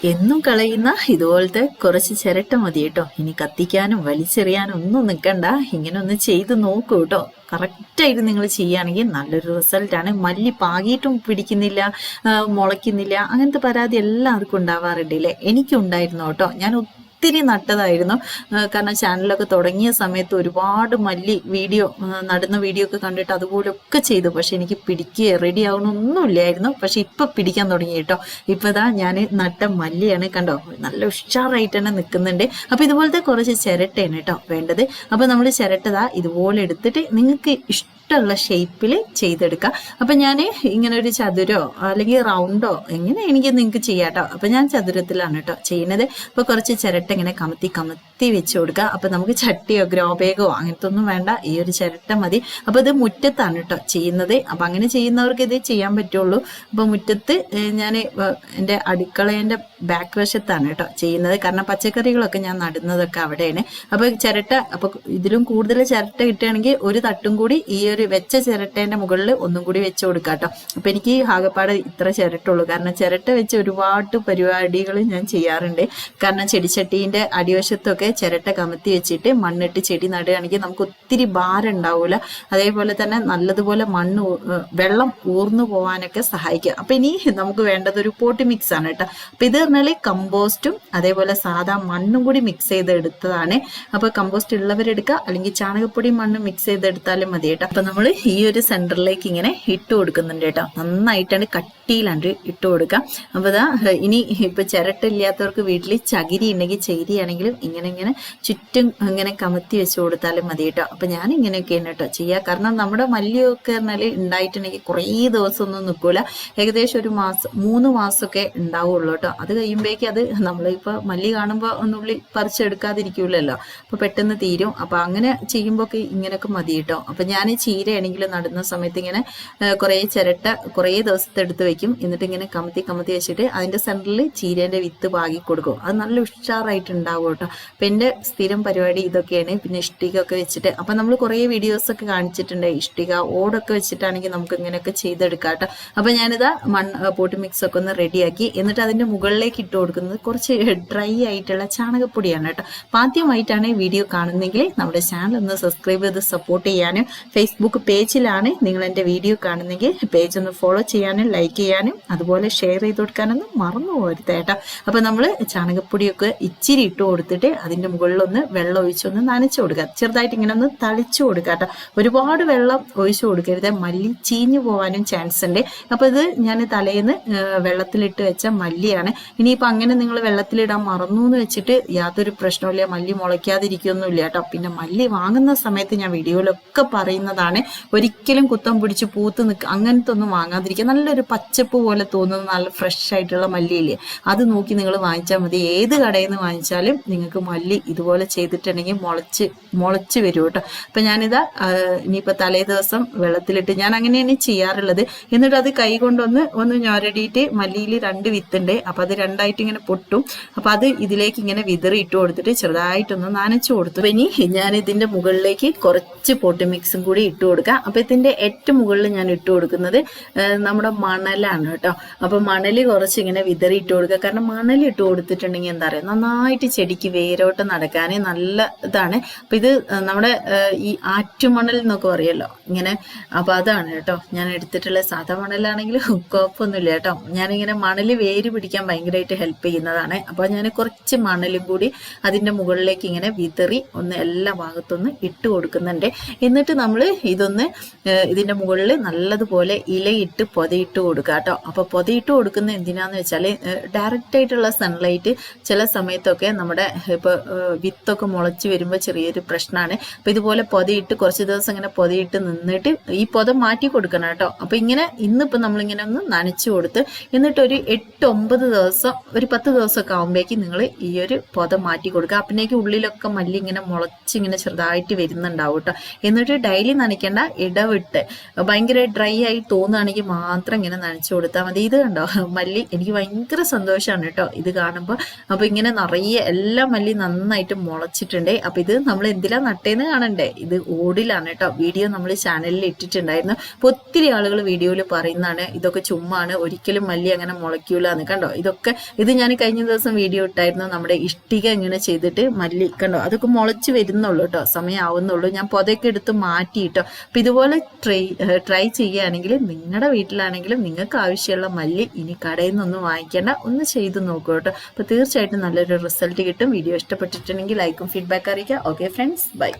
എന്നും കളയുന്ന ഇതുപോലത്തെ കുറച്ച് ചിരട്ട മതി കേട്ടോ. ഇനി കത്തിക്കാനും വലിച്ചെറിയാനും ഒന്നും നിൽക്കണ്ട ഇങ്ങനെ ഒന്ന് ചെയ്ത് നോക്കൂ കേട്ടോ. കറക്റ്റായിട്ട് നിങ്ങൾ ചെയ്യുകയാണെങ്കിൽ നല്ലൊരു റിസൾട്ടാണ് മല്ലി പാകിയിട്ടും പിടിക്കുന്നില്ല മുളയ്ക്കുന്നില്ല അങ്ങനത്തെ പരാതി എല്ലാവർക്കും ഉണ്ടാവാറുണ്ട് അല്ലേ എനിക്കുണ്ടായിരുന്നു കേട്ടോ. ഞാൻ ഒത്തിരി നട്ടതായിരുന്നു. കാരണം ചാനലൊക്കെ തുടങ്ങിയ സമയത്ത് ഒരുപാട് മല്ലി വീഡിയോ നടുന്ന വീഡിയോ ഒക്കെ കണ്ടിട്ട് അതുപോലൊക്കെ ചെയ്തു. പക്ഷെ എനിക്ക് പിടിക്കുക റെഡി ആവണമൊന്നുമില്ലായിരുന്നു പക്ഷെ ഇപ്പൊ പിടിക്കാൻ തുടങ്ങി കേട്ടോ. ഇപ്പൊ ഇതാ ഞാൻ നട്ട മല്ലിയാണ് കണ്ടോ? നല്ല ഉഷാറായിട്ട് തന്നെ നിൽക്കുന്നുണ്ട് അപ്പൊ ഇതുപോലത്തെ കുറച്ച് ചിരട്ടയാണ് കേട്ടോ വേണ്ടത്. അപ്പൊ നമ്മൾ ചിരട്ടതാ ഇതുപോലെ എടുത്തിട്ട് നിങ്ങൾക്ക് ഇഷ്ടമുള്ള ഷേപ്പിൽ ചെയ്തെടുക്കുക അപ്പൊ ഞാൻ ഇങ്ങനെ ഒരു ചതുരോ അല്ലെങ്കിൽ റൗണ്ടോ എങ്ങനെ എനിക്ക് നിങ്ങൾക്ക് ചെയ്യാം കേട്ടോ അപ്പൊ ഞാൻ ചതുരത്തിലാണ് കേട്ടോ ചെയ്യുന്നത്. അപ്പോൾ കുറച്ച് ചിരട്ട ഇങ്ങനെ കമത്തി കമത്തി വെച്ച് കൊടുക്കുക. അപ്പൊ നമുക്ക് ചട്ടിയോ ഗ്രോ ബാഗോ അങ്ങനത്തെ ഒന്നും വേണ്ട. ഈ ഒരു ചിരട്ട മതി. അപ്പോൾ ഇത് മുറ്റത്താണ് കേട്ടോ ചെയ്യുന്നത്. അപ്പൊ അങ്ങനെ ചെയ്യുന്നവർക്ക് ഇത് ചെയ്യാൻ പറ്റുള്ളൂ. അപ്പോൾ മുറ്റത്ത് ഞാൻ എന്റെ അടുക്കളേന്റെ ബാക്ക് വശത്താണ് കേട്ടോ ചെയ്യുന്നത്. കാരണം പച്ചക്കറികളൊക്കെ ഞാൻ നടുന്നതൊക്കെ അവിടെയാണ്. അപ്പോൾ ചിരട്ട അപ്പോൾ ഇതിലും കൂടുതൽ ചിരട്ട കിട്ടുകയാണെങ്കിൽ ഒരു തട്ടും കൂടി ഈ ഒരു വെച്ച ചിരട്ടേന്റെ മുകളിൽ ഒന്നും കൂടി വെച്ച് കൊടുക്കാം കേട്ടോ അപ്പൊ എനിക്ക് ആകപ്പാടെ ഇത്ര ചിരട്ടുള്ളൂ കാരണം ചിരട്ട വെച്ച് ഒരുപാട് പരിപാടികൾ ഞാൻ ചെയ്യാറുണ്ട്. കാരണം ചെടിച്ചട്ടീന്റെ അടിവശത്തൊക്കെ ചിരട്ട കമത്തി വെച്ചിട്ട് മണ്ണിട്ട് ചെടി നടുകയാണെങ്കിൽ നമുക്ക് ഒത്തിരി ഭാരം ഉണ്ടാവില്ല അതേപോലെ തന്നെ നല്ലതുപോലെ മണ്ണ് വെള്ളം ഊർന്നു പോകാനൊക്കെ സഹായിക്കുക അപ്പൊ ഇനി നമുക്ക് വേണ്ടത് ഒരു പോട്ടി മിക്സ് ആണ് കേട്ടോ. അപ്പൊ ഇത് പറഞ്ഞാൽ കമ്പോസ്റ്റും അതേപോലെ സാധാ മണ്ണും കൂടി മിക്സ് ചെയ്ത് എടുത്തതാണ് അപ്പൊ കമ്പോസ്റ്റ് ഉള്ളവരെടുക്കുക. അല്ലെങ്കിൽ ചാണകപ്പൊടി മണ്ണ് മിക്സ് ചെയ്തെടുത്താലും മതി കേട്ടോ. നമ്മൾ ഈ ഒരു സെന്ററിലേക്ക് ഇങ്ങനെ ഇട്ട് കൊടുക്കുന്നുണ്ട് കേട്ടോ. നന്നായിട്ടാണ് കട്ടിയിലാണ്ട് ഇട്ട് കൊടുക്കാം അപ്പോൾ ഇതാ ഇനി ഇപ്പോൾ ചിരട്ടില്ലാത്തവർക്ക് വീട്ടിൽ ചകിരി ഉണ്ടെങ്കിൽ ചകിരിയാണെങ്കിലും ഇങ്ങനെ ഇങ്ങനെ ചുറ്റും ഇങ്ങനെ കമത്തി വെച്ച് കൊടുത്താലും മതി കേട്ടോ. അപ്പോൾ ഞാൻ ഇങ്ങനെയൊക്കെയാണ് കേട്ടോ ചെയ്യുക. കാരണം നമ്മുടെ മല്ലിയൊക്കെ പറഞ്ഞാൽ ഉണ്ടായിട്ടുണ്ടെങ്കിൽ കുറേ ദിവസമൊന്നും നിൽക്കില്ല ഏകദേശം ഒരു മാസം മൂന്ന് മാസമൊക്കെ ഉണ്ടാവുള്ളൂ കേട്ടോ. അത് കഴിയുമ്പോഴേക്കും അത് നമ്മളിപ്പോൾ മല്ലി കാണുമ്പോൾ ഒന്നുള്ളി പറിച്ചെടുക്കാതിരിക്കില്ലല്ലോ അപ്പോൾ പെട്ടെന്ന് തീരും. അപ്പോൾ അങ്ങനെ ചെയ്യുമ്പോൾ ഇങ്ങനെയൊക്കെ മതി കേട്ടോ. അപ്പം ഞാൻ ചീരയാണെങ്കിൽ നടുന്ന സമയത്ത് ഇങ്ങനെ കുറേ ചിരട്ട കുറേ ദിവസത്തെ എടുത്ത് വെക്കും. എന്നിട്ട് ഇങ്ങനെ കമത്തി കമത്തി വെച്ചിട്ട് അതിന്റെ സെന്ററിൽ ചീരേന്റെ വിത്ത് പാകി കൊടുക്കും. അത് നല്ല ഉഷാറായിട്ട് ഉണ്ടാവും കേട്ടോ. അപ്പൊ എന്റെ സ്ഥിരം പരിപാടി ഇതൊക്കെയാണ്. പിന്നെ ഇഷ്ടിക ഒക്കെ വെച്ചിട്ട് അപ്പൊ നമ്മൾ കുറേ വീഡിയോസ് ഒക്കെ കാണിച്ചിട്ടുണ്ട്. ഇഷ്ടിക ഓടൊക്കെ വെച്ചിട്ടാണെങ്കിൽ നമുക്ക് ഇങ്ങനെയൊക്കെ ചെയ്തെടുക്കാം കേട്ടോ. അപ്പൊ ഞാനിതാ മണ്ണ് പോട്ട് മിക്സ് ഒക്കെ ഒന്ന് റെഡിയാക്കി. എന്നിട്ട് അതിന്റെ മുകളിലേക്ക് ഇട്ട് കൊടുക്കുന്നത് കുറച്ച് ഡ്രൈ ആയിട്ടുള്ള ചാണകപ്പൊടിയാണ് കേട്ടോ. അപ്പൊ ആദ്യമായിട്ടാണ് വീഡിയോ കാണുന്നെങ്കിൽ നമ്മുടെ ചാനൽ ഒന്ന് സബ്സ്ക്രൈബ് ചെയ്ത് സപ്പോർട്ട് ചെയ്യാനും ഫേസ്ബുക്ക് പേജിലാണ് നിങ്ങൾ എന്റെ വീഡിയോ കാണുന്നെങ്കിൽ പേജ് ഒന്ന് ഫോളോ ചെയ്യാനും ലൈക്ക് ചെയ്യാനും അതുപോലെ ഷെയർ ചെയ്ത് കൊടുക്കാനൊന്നും മറന്നു പോകരുത് കേട്ടോ. അപ്പം നമ്മൾ ചാണകപ്പൊടിയൊക്കെ ഇച്ചിരി ഇട്ട് കൊടുത്തിട്ട് അതിന്റെ മുകളിലൊന്ന് വെള്ളം ഒഴിച്ചൊന്ന് നനച്ചു കൊടുക്കുക. ചെറുതായിട്ട് ഇങ്ങനെ ഒന്ന് തളിച്ചു കൊടുക്കുക കേട്ടോ. ഒരുപാട് വെള്ളം ഒഴിച്ചു കൊടുക്കരുത്. മല്ലി ചീഞ്ഞു പോകാനും ചാൻസ് ഉണ്ട്. അപ്പോൾ ഇത് ഞാൻ തലേന്ന് വെള്ളത്തിലിട്ട് വെച്ച മല്ലിയാണ്. ഇനിയിപ്പോൾ അങ്ങനെ നിങ്ങൾ വെള്ളത്തിലിടാൻ മറന്നു എന്ന് വെച്ചിട്ട് യാതൊരു പ്രശ്നമില്ല മല്ലി മുളയ്ക്കാതിരിക്കൊന്നുമില്ല കേട്ടോ. പിന്നെ മല്ലി വാങ്ങുന്ന സമയത്ത് ഞാൻ വീഡിയോയിലൊക്കെ പറയുന്നതാണ്. ഒരിക്കലും കുത്തം പിടിച്ച് പൂത്ത് നിൽക്ക അങ്ങനത്തെ ഒന്നും വാങ്ങാതിരിക്കുക നല്ലൊരു പച്ചപ്പ് പോലെ തോന്നുന്ന നല്ല ഫ്രഷ് ആയിട്ടുള്ള മല്ലിയില്ലേ? അത് നോക്കി നിങ്ങൾ വാങ്ങിച്ചാൽ മതി. ഏത് കടയിൽ നിന്ന് വാങ്ങിച്ചാലും നിങ്ങൾക്ക് മല്ലി ഇതുപോലെ ചെയ്തിട്ടുണ്ടെങ്കിൽ മുളച്ച് മുളച്ച് വരും കേട്ടോ. അപ്പം ഞാനിതാ ഇനിയിപ്പോൾ ഇനിയിപ്പോ തലേ ദിവസം വെള്ളത്തിലിട്ട് ഞാൻ അങ്ങനെയാണ് ചെയ്യാറുള്ളത്. എന്നിട്ട് അത് കൈ കൊണ്ടൊന്ന് ഒന്ന് ഞൊരടിയിട്ട് മല്ലിയിൽ രണ്ട് വിത്തുണ്ട്. അപ്പം അത് രണ്ടായിട്ട് ഇങ്ങനെ പൊട്ടും. അപ്പം അത് ഇതിലേക്ക് ഇങ്ങനെ വിതറി ഇട്ട് കൊടുത്തിട്ട് ചെറുതായിട്ടൊന്ന് നനച്ചു കൊടുത്തു. ഇനി ഞാൻ ഇതിന്റെ മുകളിലേക്ക് കുറച്ച് പൊട്ടി മിക്സും കൂടി ഇട്ട് കൊടുക്കുക. അപ്പോൾ ഇതിന്റെ ഏറ്റവും മുകളിൽ ഞാൻ ഇട്ട് കൊടുക്കുന്നത് നമ്മുടെ മണലാണ് കേട്ടോ. അപ്പോൾ മണൽ കുറച്ച് ഇങ്ങനെ വിതറി ഇട്ട് കൊടുക്കുക. കാരണം മണൽ ഇട്ട് കൊടുത്തിട്ടുണ്ടെങ്കിൽ എന്താ പറയുക നന്നായിട്ട് ചെടിക്ക് വേരോട്ട് നടക്കാനേ നല്ല ഇതാണ്. അപ്പം ഇത് നമ്മുടെ ഈ ആറ്റുമണൽ എന്നൊക്കെ പറയുമല്ലോ ഇങ്ങനെ അപ്പോൾ അതാണ് കേട്ടോ. ഞാൻ എടുത്തിട്ടുള്ള സാധാ മണലാണെങ്കിൽ കുഴപ്പമൊന്നുമില്ല കേട്ടോ. ഞാനിങ്ങനെ മണൽ വേര് പിടിക്കാൻ ഭയങ്കരമായിട്ട് ഹെൽപ്പ് ചെയ്യുന്നതാണ്. അപ്പോൾ ഞാൻ കുറച്ച് മണലും കൂടി അതിന്റെ മുകളിലേക്ക് ഇങ്ങനെ വിതറി ഒന്ന് എല്ലാ ഭാഗത്തൊന്ന് ഇട്ട് കൊടുക്കുന്നുണ്ട്. എന്നിട്ട് നമ്മൾ ഇതൊന്ന് ഇതിന്റെ മുകളിൽ നല്ലതുപോലെ ഇലയിട്ട് പൊതയിട്ട് കൊടുക്കുക കേട്ടോ. അപ്പോൾ പൊതയിട്ട് കൊടുക്കുന്ന എന്തിനാന്ന് വെച്ചാൽ ഡയറക്റ്റ് ആയിട്ടുള്ള സൺലൈറ്റ് ചില സമയത്തൊക്കെ നമ്മുടെ ഇപ്പോൾ വിത്തൊക്കെ മുളച്ച് വരുമ്പോൾ ചെറിയൊരു പ്രശ്നമാണ്. അപ്പോൾ ഇതുപോലെ പൊതയിട്ട് കുറച്ച് ദിവസം ഇങ്ങനെ പൊതയിട്ട് നിന്നിട്ട് ഈ പൊത മാറ്റി കൊടുക്കണം കേട്ടോ. അപ്പോൾ ഇങ്ങനെ ഇന്നിപ്പോൾ നമ്മളിങ്ങനെ ഒന്ന് നനച്ചു കൊടുത്ത് എന്നിട്ട് ഒരു എട്ട് ഒമ്പത് ദിവസം ഒരു പത്ത് ദിവസമൊക്കെ ആകുമ്പോഴേക്കും നിങ്ങൾ ഈ ഒരു പൊത മാറ്റി കൊടുക്കുക. അപ്പനേക്ക് ഉള്ളിലൊക്കെ മല്ലി ഇങ്ങനെ മുളച്ച് ഇങ്ങനെ ചെറുതായിട്ട് വരുന്നുണ്ടാവും കേട്ടോ. എന്നിട്ട് ഡെയിലി നനയ്ക്കേണ്ട ഇടവിട്ട്. ഭയങ്കര ഡ്രൈ ആയി തോന്നുകയാണെങ്കിൽ മാത്രം ഇങ്ങനെ നനച്ചു കൊടുത്താൽ മതി. ഇത് കണ്ടോ? മല്ലി എനിക്ക് ഭയങ്കര സന്തോഷമാണ് കേട്ടോ ഇത് കാണുമ്പോൾ. അപ്പൊ ഇങ്ങനെ നിറയെ എല്ലാ മല്ലി നന്നായിട്ട് മുളച്ചിട്ടുണ്ട്. അപ്പോൾ ഇത് നമ്മൾ എന്തിലാ നട്ടേന്ന് കാണണ്ടേ? ഇത് ഓടിലാണ് കേട്ടോ. വീഡിയോ നമ്മൾ ചാനലിൽ ഇട്ടിട്ടുണ്ടായിരുന്നു. അപ്പൊ ഒത്തിരി ആളുകൾ വീഡിയോയിൽ പറയുന്നതാണ് ഇതൊക്കെ ചുമ്മാണ് ഒരിക്കലും മല്ലി അങ്ങനെ മുളയ്ക്കൂല എന്ന്. കണ്ടോ? ഇതൊക്കെ ഇത് ഞാൻ കഴിഞ്ഞ ദിവസം വീഡിയോ ഇട്ടായിരുന്നു. നമ്മുടെ ഇഷ്ടിക ഇങ്ങനെ ചെയ്തിട്ട് മല്ലി കണ്ടോ? അതൊക്കെ മുളച്ച് വരുന്നുള്ളൂ കേട്ടോ. സമയം ആവുന്നുള്ളൂ ഞാൻ പൊതയൊക്കെ എടുത്ത് മാറ്റി അപ്പം അപ്പൊ ഇതുപോലെ ട്രൈ ട്രൈ ചെയ്യുകയാണെങ്കിൽ നിങ്ങളുടെ വീട്ടിലാണെങ്കിലും നിങ്ങൾക്ക് ആവശ്യമുള്ള മല്ലി ഇനി കടയിൽ നിന്നൊന്നും വാങ്ങിക്കേണ്ട. ഒന്ന് ചെയ്ത് നോക്കൂ കേട്ടോ. അപ്പോൾ തീർച്ചയായിട്ടും നല്ലൊരു റിസൾട്ട് കിട്ടും. വീഡിയോ ഇഷ്ടപ്പെട്ടിട്ടുണ്ടെങ്കിൽ ലൈക്കും ഫീഡ്ബാക്ക് അറിയിക്കുക. Okay friends bye